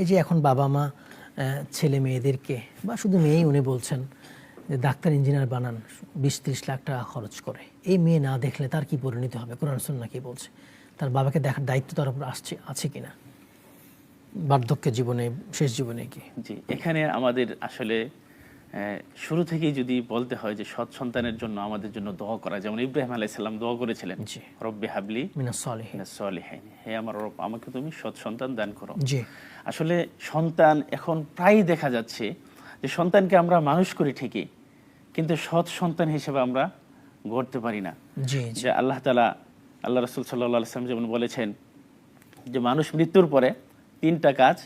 এই যে এখন বাবা মা ছেলে মেয়েদেরকে, বা শুধু মেয়েই উনি বলছেন যে ডাক্তার, ইঞ্জিনিয়ার বানান, বিশ ত্রিশ লাখ টাকা খরচ করে। এই মেয়ে না দেখলে তার কি পরিণত হবে? কোরআন সন্না কি বলছে? তার বাবাকে দেখার দায়িত্ব তার উপর আসছে, আছে কিনা? বার্ধক্য জীবনে, শেষ জীবনে কি? জি, এখানে আমাদের আসলে শুরু থেকেই যদি বলতে হয় যে সৎ সন্তানের জন্য আমাদের জন্য দোয়া করা যেমন ইব্রাহিম আলাইসাল্লাম দোয়া করেছিলেন রব্বে হাবলি সলিহাইন হে আমার রব আমাকে তুমি সৎ সন্তান দান করো। আসলে সন্তান এখন প্রায় দেখা যাচ্ছে যে সন্তানকে আমরা মানুষ করি ঠিকই কিন্তু সৎ সন্তান হিসেবে আমরা গড়তে পারি না। যে আল্লাহ তালা আল্লাহ রসুল সাল্লাহ সাল্লাম যেমন বলেছেন যে মানুষ মৃত্যুর পরে তিনটা কাজ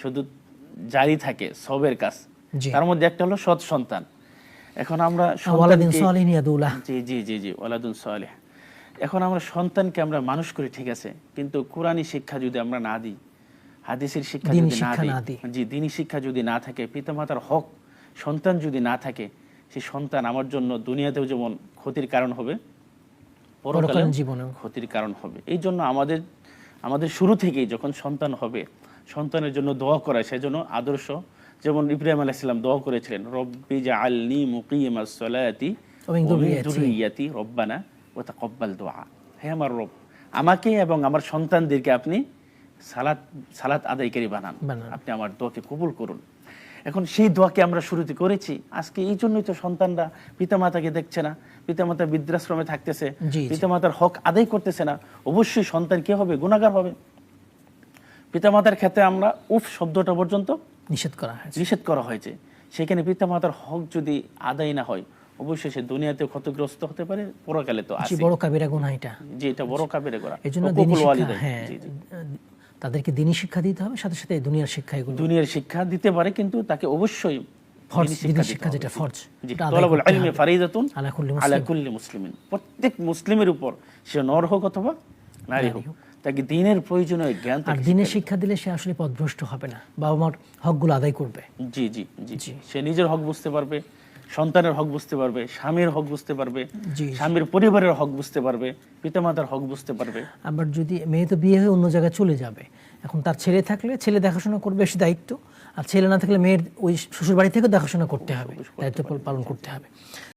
শুধু জারি থাকে সবের কাজ। তার মধ্যে একটা হলো সৎ সন্তান। এখন আমরা ওয়ালাদিন সন্তানকে- সালিহিন ইয়াদুল্লাহ। জি জি জি জি ওয়ালাদুন সালেহ। এখন আমরা সন্তানকে আমরা মানুষ করি ঠিক আছে কিন্তু কোরআনী শিক্ষা যদি আমরা না দিই হাদিসের শিক্ষা যদি না দিই। জি দিনী শিক্ষা যদি না থাকে পিতামাতার হক সন্তান যদি না থাকে সেই সন্তান আমার জন্য দুনিয়াতেও যেমন ক্ষতির কারণ হবে পরকালীন জীবনেও। ক্ষতির কারণ হবে। এই জন্য আমাদের আমাদের শুরু থেকেই যখন সন্তান হবে সন্তানের জন্য দোয়া করা সেজন্য আদর্শ যেমন ইব্রাহিম আলাইসাল্লাম দোয়া করেছিলেন রব্বি জা আলনি মুকিমাস সলায়াতি। দুরিয়াতি রব্বানা ও তাকব্বাল দোয়া। হে আমার রব আমাকে এবং আমার সন্তানদেরকে আপনি সালাত সালাত আদায়কারী বানান। আপনি আমার দোয়াকে কবুল করুন। এখন সেই দোয়াকে আমরা শুরুতে করেছি। আজকে এই জন্যই তো সন্তানরা পিতামাতাকে দেখছে না। পিতামাতা বৃদ্ধাশ্রমে থাকতেছে। পিতামাতার হক আদায় করতেছে না। অবশ্যই সন্তান কে হবে? গুণাগার হবে। পিতামাতার ক্ষেত্রে আমরা উফ শব্দটা পর্যন্ত নিষেধ করা হয়েছে। নিষেধ করা হয়েছে। সেখানে পিতামাতার হক যদি আদায় না হয় অবশ্যই সে দুনিয়াতে ক্ষতিগ্রস্ত হতে পারে পরকালে তো আছে। বড় কাবিরা গুনাহ এটা। যে এটা বড় কাবেরে করা এই জন্য হুকুকুল দিনী শিক্ষা হ্যাঁ জি, জি। তাদেরকে দিনী শিক্ষা দিতে হবে সাথে সাথে দুনিয়ার শিক্ষা এগুলো। দুনিয়ার শিক্ষা দিতে পারে কিন্তু তাকে অবশ্যই ফরজ, শিক্ষা যেটা ফরজ, জি তলাবুল ইলমি। আলা। কুল্লি মুসলিমিন। প্রত্যেক মুসলিমের উপর সে নর হোক অথবা নারী হোক। তাকে দিনের প্রয়োজনীয় জ্ঞান আর দিনের শিক্ষা দিলে সে আসলে পথভ্রষ্ট হবে না। বাবা মার হকগুলো আদায় করবে। জি জি জি। সে নিজের হক বুঝতে পারবে সন্তানের হক বুঝতে পারবে স্বামীর হক বুঝতে পারবে। স্বামীর পরিবারের হক বুঝতে পারবে পিতামাতার হক বুঝতে পারবে। আবার যদি মেয়ে তো বিয়ে হয়ে অন্য জায়গায় চলে যাবে এখন তার ছেলে থাকলে ছেলে দেখাশোনা করবে বেশি দায়িত্ব। আর ছেলে না থাকলে মেয়ের ওই শ্বশুর বাড়ি থেকে দেখাশোনা করতে হবে দায়িত্ব পালন করতে হবে।